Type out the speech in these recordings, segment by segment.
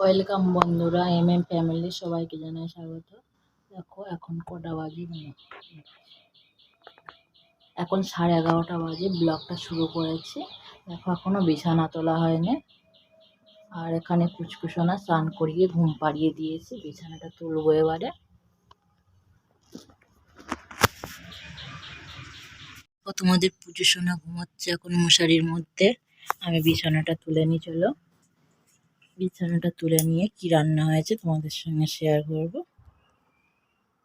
Welcome বন্ধুরা M M family সবাইকে জানাই স্বাগত। দেখো, এখন কটা বাজে? এখন সাড়ে এগারোটা বাজে, ব্লগটা শুরু করেছি। দেখো, এখনও বিছানা তোলা হয়নি। আর এখানে কুচকুচোনা স্নান করিয়ে ঘুম পাড়িয়ে দিয়েছি, বিছানাটা তুলবো এবারে। তোমাদের পুজো সোনা ঘুমাচ্ছে এখন মশারির মধ্যে। আমি বিছানাটা তুলে নিই চলো। বিছানাটা তুলে নিয়ে কি রান্না হয়েছে তোমাদের সঙ্গে শেয়ার করব।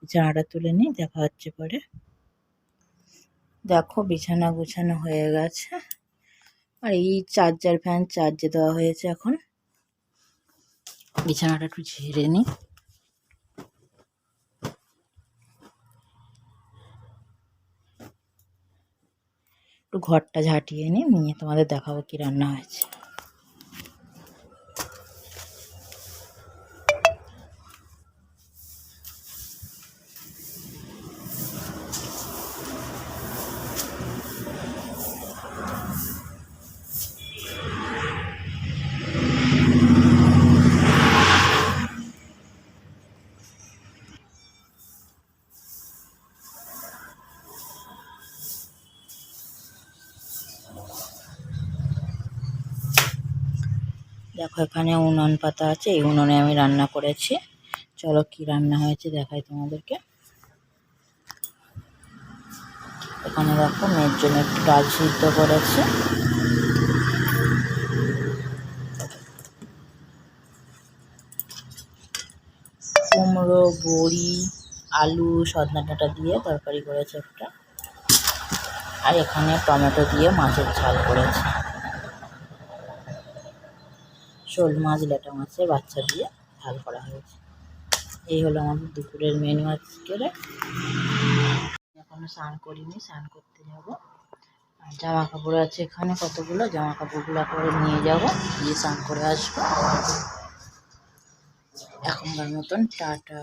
বিছানাটা তুলে নিই দেখা হচ্ছে পরে। দেখো বিছানা গুছানো হয়ে গেছে। আর এই চার্জার ফ্যান চার্জে দেওয়া হয়েছে এখন। বিছানাটা একটু ঝেড়ে নিই একটু ঘরটা ঝাঁটিয়ে নিই নিয়ে তোমাদের দেখাবো কি রান্না হয়েছে। দেখো, এখানে উনুন পাতা আছে, এই উনুনে আমি রান্না করেছি। চলো কি রান্না হয়েছে দেখাই তোমাদেরকে। এখানে দেখো, মেয়ের জন্য একটু ডাল সিদ্ধ করেছে। কুমড়ো, বড়ি, আলু, সজনা ডাঁটা দিয়ে তরকারি করেছে একটা। আর এখানে টমেটো দিয়ে মাছের ঝাল করেছে। শোল মাছ ল্যাটা মাছের বাচ্চা দিয়ে ঝাল করা হয়েছে। এই হলো আমাদের দুপুরের মেনু আজকের। এখনও স্নান করিনি, স্নান করতে যাব। আর জামা কাপড় আছে এখানে, কতগুলো? জামা কাপড়গুলো করে নিয়ে যাব, গিয়ে স্নান করে আসব। এখনকার মতন টাটা।